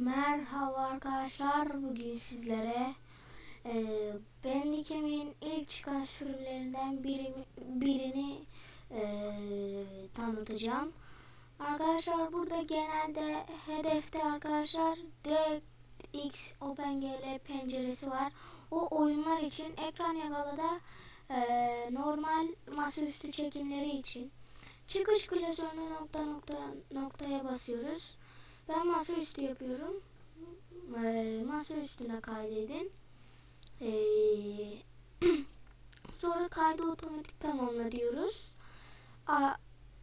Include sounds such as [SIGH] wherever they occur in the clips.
Merhaba arkadaşlar bugün sizlere e, Bandicam'in ilk çıkan sürümlerinden biri, birini e, tanıtacağım. Arkadaşlar burada genelde hedefte arkadaşlar DirectX OpenGL penceresi var. O oyunlar için ekran yakalada e, normal masaüstü çekimleri için. Çıkış klasörünü nokta nokta noktaya basıyoruz. Ben masaüstü yapıyorum. Ee, masa üstüne kaydedin. Ee, [CLEARS THROAT] sonra kaydı otomatik tamamla diyoruz. A,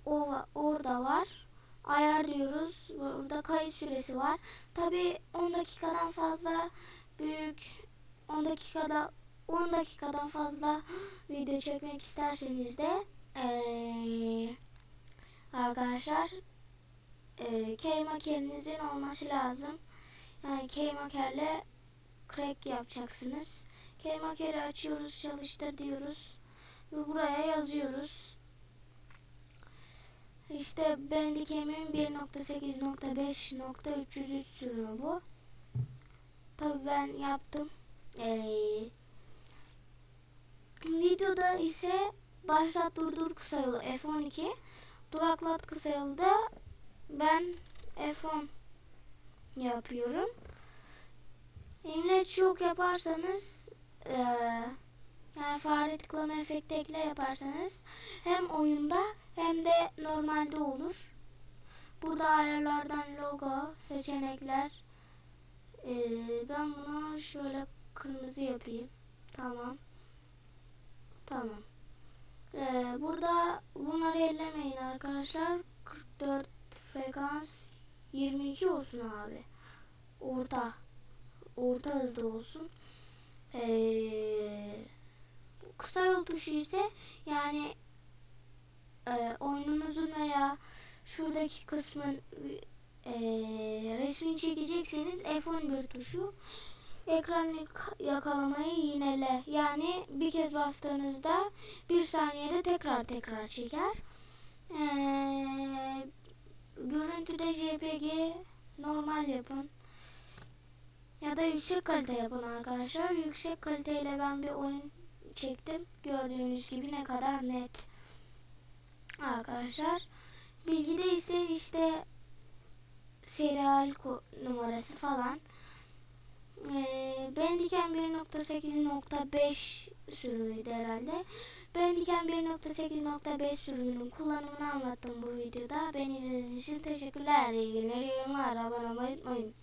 o orada var. Ayarlıyoruz. Burada kayıt süresi var. Tabi 10 dakikadan fazla büyük 10 dakikada 10 dakikadan fazla [GASPS] video çekmek isterseniz de ee, arkadaşlar e, keymakelinizin olması lazım. Yani keymakerle crack yapacaksınız. Keymakeri açıyoruz, çalıştır diyoruz. Ve buraya yazıyoruz. İşte Bandicam'in 1.8.5.303 sürümü bu. Tabi ben yaptım. Ee, videoda ise başlat durdur kısa yolu F12 duraklat kısa yolda ben F10 yapıyorum. İmleç çok yaparsanız e, yani fare tıklama efekti ekle yaparsanız hem oyunda hem de normalde olur. Burada ayarlardan logo, seçenekler. E, ben buna şöyle kırmızı yapayım. Tamam. Tamam. E, burada bunları ellemeyin arkadaşlar. 44 frekans 22 olsun abi. Orta. Orta hızda olsun. Ee, kısa yol tuşu ise yani e, oyununuzun veya şuradaki kısmın e, resmini çekecekseniz F11 tuşu ekran yakalamayı yinele. Yani bir kez bastığınızda bir saniyede tekrar tekrar çeker. Ee, görüntüde JPG normal yapın. Ya da yüksek kalite yapın arkadaşlar. Yüksek kaliteyle ben bir oyun çektim. Gördüğünüz gibi ne kadar net. Arkadaşlar. Bilgide ise işte serial numarası falan. Ee, Bandicam 1.8.5 sürümüydü herhalde. Bandicam 1.8.5 sürümünün kullanımını anlattım bu videoda. Beni izlediğiniz için teşekkürler. İyi günler, iyi günler. Abone olmayı unutmayın.